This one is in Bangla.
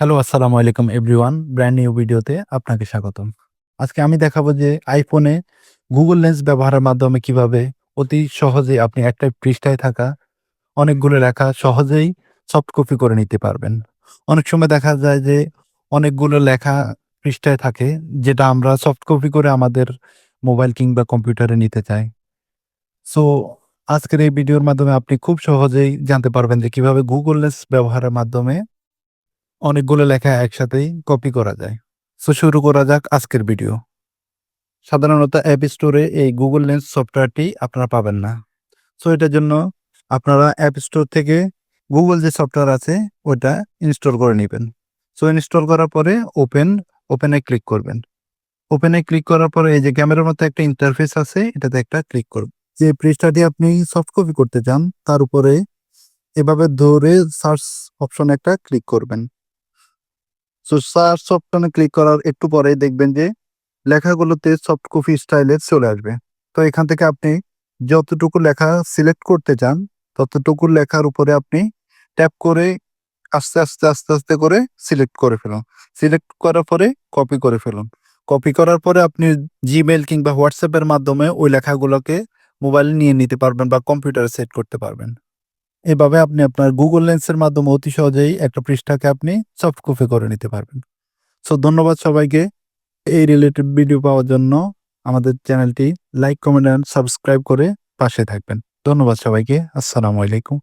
হ্যালো আসসালামু আলাইকুম এভরিওয়ান ব্র্যান্ড নিউ ভিডিওতে আপনাকে স্বাগতম। আজকে আমি দেখাবো যে আইফোনে গুগল লেন্স ব্যবহারের মাধ্যমে কীভাবে অতি সহজে আপনি একটা পৃষ্ঠায় থাকা অনেকগুলো লেখা সহজেই সফট কপি করে নিতে পারবেন। অনেক সময় দেখা যায় যে অনেকগুলো লেখা পৃষ্ঠায় থাকে যেটা আমরা সফট কপি করে আমাদের মোবাইল কিংবা কম্পিউটারে নিতে চাই। সো আজকের এই ভিডিওর মাধ্যমে আপনি খুব সহজেই জানতে পারবেন যে কীভাবে গুগল লেন্স ব্যবহারের মাধ্যমে অনেকগুলো লেখা একসাথেই কপি করা যায়। সো শুরু করা যাক আজকের ভিডিও সাধারণত অ্যাপ স্টোরে এই গুগল লেন্স সফটওয়্যারটি আপনারা পাবেন না। সো এটার জন্য আপনারা অ্যাপ স্টোর থেকে গুগল যে সফটওয়্যার আছে ওটা ইনস্টল করে নেবেন। সো ইনস্টল করার পরে ওপেন ওপেনে ক্লিক করবেন। ওপেনে ক্লিক করার পরে এই যে ক্যামেরার মতো একটা ইন্টারফেস আছে, এটাতে একটা ক্লিক করবেন। যে পৃষ্ঠাটি আপনি সফট কপি করতে চান, তার উপরে এভাবে ধরে সার্চ অপশন একটা ক্লিক করবেন। সো সার্চ অপশনে ক্লিক করার একটু পরে দেখবেন যে লেখাগুলোতে সফট কপি স্টাইলে চলে আসবে। তো এখান থেকে আপনি যতটুকু লেখা সিলেক্ট করতে চান, ততটুকু লেখার উপরে আপনি ট্যাপ করে আস্তে আস্তে আস্তে আস্তে করে সিলেক্ট করে ফেলুন। সিলেক্ট করার পরে কপি করে ফেলুন। কপি করার পরে আপনি জিমেল কিংবা হোয়াটসঅ্যাপের মাধ্যমে ওই লেখাগুলোকে মোবাইলে নিয়ে নিতে পারবেন বা কম্পিউটারে সেট করতে পারবেন। এভাবে আপনি আপনার গুগল লেন্সের মাধ্যমে অতি সহজেই একটা পৃষ্ঠাকে আপনি সফট কপি করে নিতে পারবেন। সো ধন্যবাদ সবাইকে এই রিলেটেড ভিডিও পাওয়ার জন্য। আমাদের চ্যানেলটি লাইক কমেন্ট অ্যান্ড সাবস্ক্রাইব করে পাশে থাকবেন। ধন্যবাদ সবাইকে। আসসালামু আলাইকুম।